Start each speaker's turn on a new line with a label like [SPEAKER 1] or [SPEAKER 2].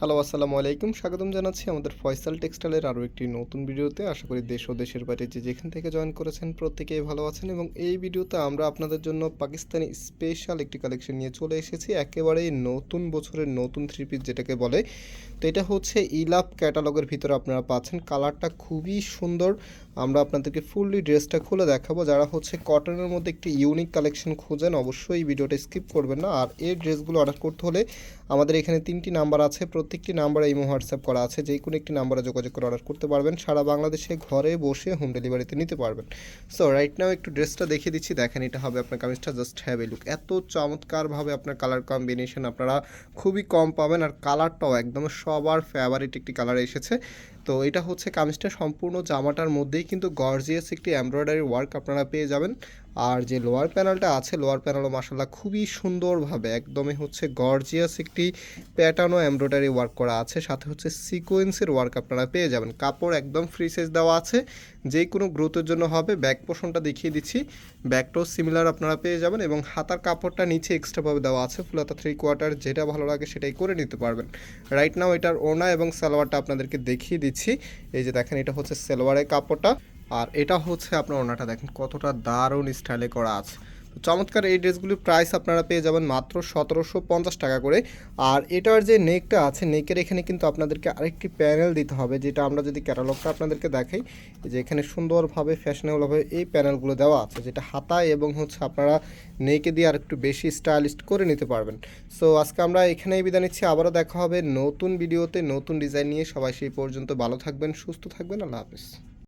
[SPEAKER 1] Hello আসসালামু আলাইকুম। স্বাগতম জানাচ্ছি আমাদের ফয়সাল টেক্সটাইলের আরও একটি নতুন ভিডিওতে। আশা করি দেশ ও দেশের বাইরে যে যেখান থেকে জয়েন করেছেন প্রত্যেকেই ভালো আছেন এবং এই ভিডিওতে আমরা আপনাদের জন্য পাকিস্তানি স্পেশাল একটি কালেকশন নিয়ে চলে এসেছি। একেবারেই নতুন বছরের নতুন থ্রি পিস যেটাকে বলে। তো এটা হচ্ছে ইলাপ ক্যাটালগের ভিতরে আপনারা পাচ্ছেন। কালারটা খুবই সুন্দর। আমরা আপনাদেরকে ফুললি ড্রেসটা খুলে দেখাবো। যারা হচ্ছে কটনের মধ্যে একটি ইউনিক কালেকশন খুঁজেন, অবশ্যই ভিডিওটা স্কিপ করবেন না। আর এই ড্রেসগুলো অর্ডার করতে হলে আমাদের এখানে তিনটি নাম্বার আছে। প্রত্যেকটি নাম্বারে ইমো, হোয়াটসঅ্যাপ করা আছে। যে কোনো একটি নাম্বারে যোগাযোগ করে অর্ডার করতে পারবেন। সারা বাংলাদেশে ঘরে বসে হোম ডেলিভারিতে নিতে পারবেন। সো রাইট নাও একটু ড্রেসটা দেখিয়ে দিচ্ছি। দেখেন, এটা হবে আপনার কামিজটা। জাস্ট হ্যাভ এ লুক এত চমৎকারভাবে আপনার কালার কম্বিনেশন আপনারা খুবই কম পাবেন। আর কালারটাও একদম সবার ফেভারিট একটি কালার এসেছে। তো এটা হচ্ছে কামিজটা। সম্পূর্ণ জামাটার মধ্যেই কিন্তু গর্জিয়াস একটি এমব্রয়ডারি ওয়ার্ক আপনারা পেয়ে যাবেন। আর যে লোয়ার প্যানেলটা আছে লোয়ার প্যানেলও মাসাল্লাহ খুবই সুন্দরভাবে একদমই হচ্ছে গর্জিয়াস একটি প্যাটার্নও এমব্রয়ডারি ওয়ার্ক করা আছে। সাথে হচ্ছে সিকোয়েন্সের ওয়ার্ক আপনারা পেয়ে যাবেন। কাপড় একদম ফ্রি সাইজ দেওয়া আছে। যে কোনো গ্রোথের জন্য হবে। ব্যাক পোষণটা দেখিয়ে দিচ্ছি। ব্যাকটাও সিমিলার আপনারা পেয়ে যাবেন এবং হাতার কাপড়টা নিচে এক্সট্রাভাবে দেওয়া আছে। ফুলাতা থ্রি কোয়ার্টার যেটা ভালো লাগে সেটাই করে নিতে পারবেন। রাইট নাও এটার ওনা এবং সালোয়ারটা আপনাদেরকে দেখিয়ে দিচ্ছি। এই যে দেখেন, এটা হচ্ছে সালোয়ারের কাপড়টা। আর এটা হচ্ছে আপনার ওনাটা দেখেন কতটা দারুণ স্টাইলে করা আছে। চমৎকার এই ড্রেসগুলির প্রাইস আপনারা পেয়ে যাবেন মাত্র সতেরোশো পঞ্চাশ টাকা করে। আর এটার যে নেকটা আছে, নেকের এখানে কিন্তু আপনাদেরকে আরেকটি প্যানেল দিতে হবে, যেটা আমরা যদি ক্যাটালগটা আপনাদেরকে দেখাই যে এখানে সুন্দরভাবে ফ্যাশনেবলভাবে এই প্যানেলগুলো দেওয়া আছে, যেটা হাতায় এবং হচ্ছে আপনারা নেকে দিয়ে আর একটু বেশি স্টাইলিস্ট করে নিতে পারবেন। সো আজকে আমরা এখানেই বিদায় নিচ্ছি, আবারও দেখা হবে নতুন ভিডিওতে নতুন ডিজাইন নিয়ে। সবাই সেই পর্যন্ত ভালো থাকবেন, সুস্থ থাকবেন, আল্লাহ হাফিজ।